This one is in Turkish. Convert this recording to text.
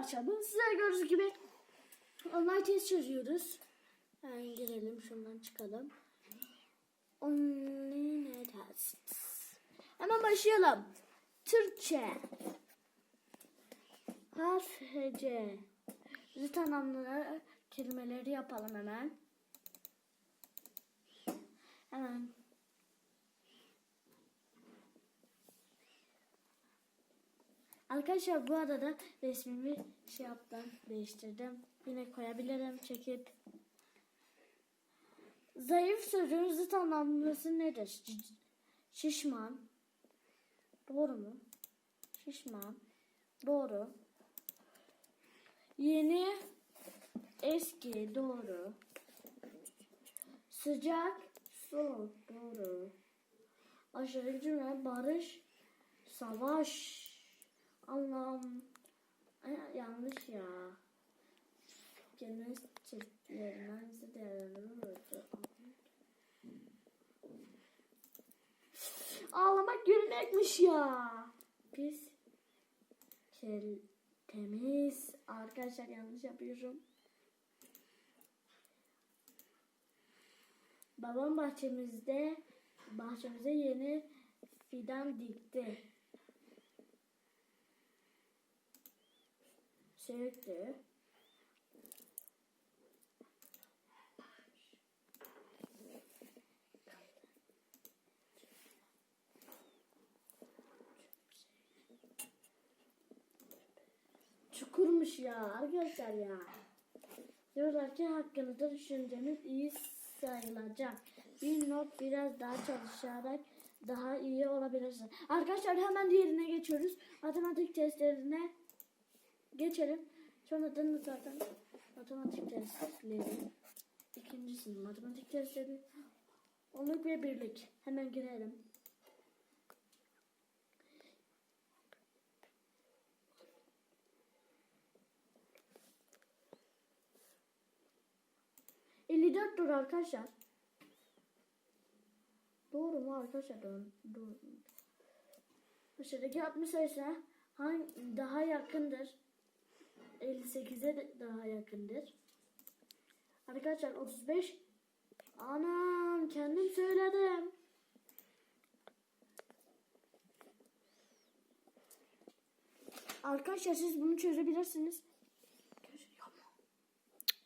başladım. Size gördüğünüz gibi online test çözüyoruz. Hemen girelim şundan çıkalım. Online test. Hemen başlayalım. Türkçe. Harf hece. Zıt anlamlı kelimeleri yapalım hemen. Hemen. Arkadaşlar bu arada resmimi şey yaptım, değiştirdim. Yine koyabilirim çekip. Zayıf sözün zıt anlamlısı nedir? Şişman. Doğru mu? Şişman. Doğru. Yeni. Eski. Doğru. Sıcak. Soğuk. Doğru. Aşırı cümle. Barış. Savaş. Ay, yanlış ya. Kelime çeşitlerinden ise değerlendirilmesi. Ağlamak gülmekmiş ya. Pis. Kel, temiz. Arkadaşlar yanlış yapıyorum. Babam bahçemizde bahçemize yeni fidan dikti. Söktü. Çukurmuş ya arkadaşlar ya. Diyorlar ki hakkınızda düşünceniz iyi sayılacak. Bir not biraz daha çalışarak daha iyi olabilirsiniz. Arkadaşlar hemen diğerine geçiyoruz. Matematik testlerine geçelim. Sonra da zaten matematik testleri. İkincisi matematik testleri. Onluk ve birlik. Hemen girelim. ...54 dur arkadaşlar. Doğru mu arkadaşlar? Doğru. doğru. Aşağıdaki 60 sayısı hangi daha yakındır? 58'e de daha yakındır. Arkadaşlar 35. Anam kendim söyledim. Arkadaşlar siz bunu çözebilirsiniz.